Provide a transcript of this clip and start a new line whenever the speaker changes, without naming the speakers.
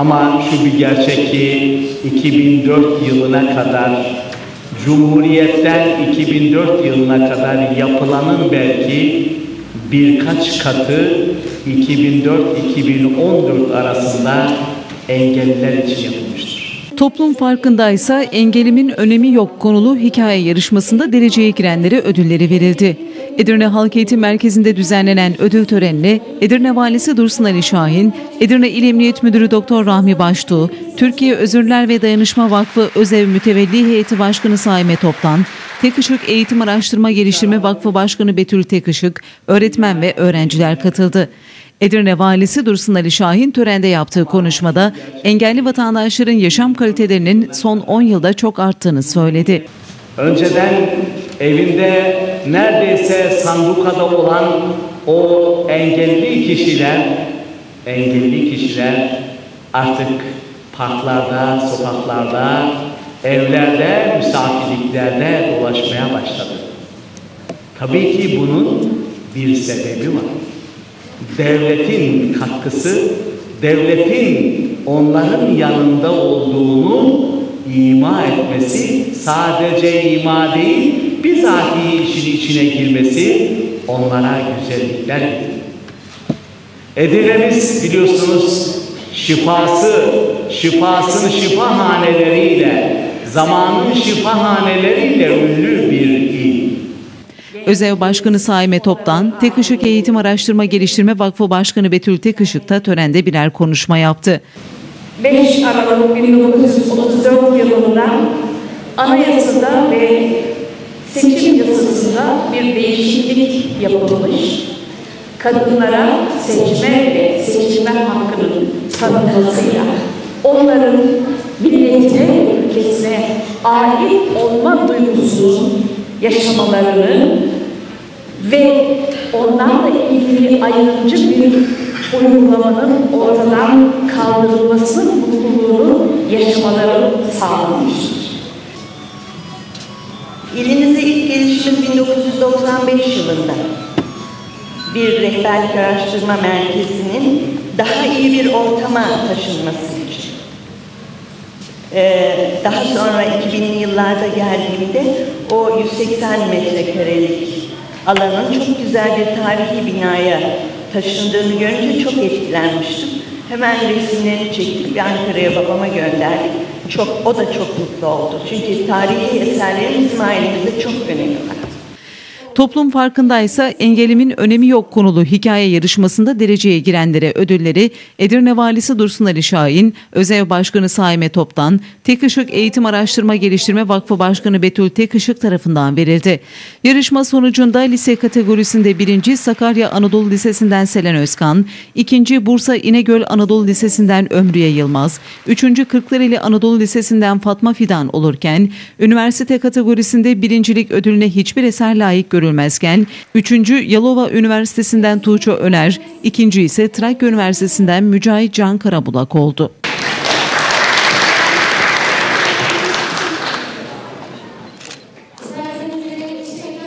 Ama şu bir gerçek ki 2004 yılına kadar Cumhuriyet'ten 2004 yılına kadar yapılanın belki birkaç katı 2004-2014 arasında engelliler için yapılmıştır.
Toplum farkındaysa engelimin önemi yok konulu hikaye yarışmasında dereceye girenlere ödülleri verildi. Edirne Halk Eğitim Merkezi'nde düzenlenen ödül törenine Edirne Valisi Dursun Ali Şahin, Edirne İl Emniyet Müdürü Doktor Rahmi Baştuğ, Türkiye Özürler ve Dayanışma Vakfı Özev Mütevelli Heyeti Başkanı Saime Toptan, Tekışık Eğitim Araştırma Geliştirme Vakfı Başkanı Betül Tekışık, öğretmen ve öğrenciler katıldı. Edirne Valisi Dursun Ali Şahin törende yaptığı konuşmada engelli vatandaşların yaşam kalitelerinin son 10 yılda çok arttığını söyledi.
Önceden evinde neredeyse sandukada olan o engelli kişiler, engelli kişiler artık parklarda, sokaklarda, evlerde, misafirliklerde dolaşmaya başladı. Tabii ki bunun bir sebebi var. Devletin katkısı, devletin onların yanında olduğunu ima etmesi, sadece ima değil, bizatihi işin içine girmesi onlara güzellikler. Edirne'miz biliyorsunuz şifası, şifasını şifahaneleriyle, zamanın şifahaneleriyle ünlü bir il.
Özev Başkanı Saime Top'tan, Tekışık Eğitim Araştırma Geliştirme Vakfı Başkanı Betül Tekışık da törende birer konuşma yaptı.
5 Aralık 1934 yılında anayasada ve seçim yasasında bir değişiklik yapılmış. Kadınlara seçme ve seçilme hakkının tanınmasıyla onların ülkesine ait olma duygusunun yaşamalarını ve onlarla ilgili ayrımcı bir uygulamanın ortadan kaldırılması mutluluğunu yaşamaları sağlamıştır.
İlimize ilk gelişimiz 1995 yılında. Bir rehberlik araştırma merkezinin daha iyi bir ortama taşınması için. Ee, daha sonra 2000'li yıllarda geldiğimde o 180 metrekarelik alanın çok güzel bir tarihi binaya taşındığını görünce çok etkilenmiştim. Hemen resimlerini çektik ve Ankara'ya babama gönderdik. Çok, o da çok mutlu oldu. Çünkü tarihi eserlerin bizim çok önemi var.
Toplum farkındaysa engelimin önemi yok konulu hikaye yarışmasında dereceye girenlere ödülleri Edirne Valisi Dursun Ali Şahin, Özev Başkanı Saime Top'tan, Tekışık Eğitim Araştırma Geliştirme Vakfı Başkanı Betül Tekışık tarafından verildi. Yarışma sonucunda lise kategorisinde birinci Sakarya Anadolu Lisesi'nden Selen Özkan, ikinci Bursa İnegöl Anadolu Lisesi'nden Ömrüye Yılmaz, üçüncü Kırklareli Anadolu Lisesi'nden Fatma Fidan olurken, üniversite kategorisinde birincilik ödülüne hiçbir eser layık görülmedi görülmezken, üçüncü Yalova Üniversitesi'nden Tuğçe Öner, ikinci ise Trakya Üniversitesi'nden Mücahit Can Karabulak oldu.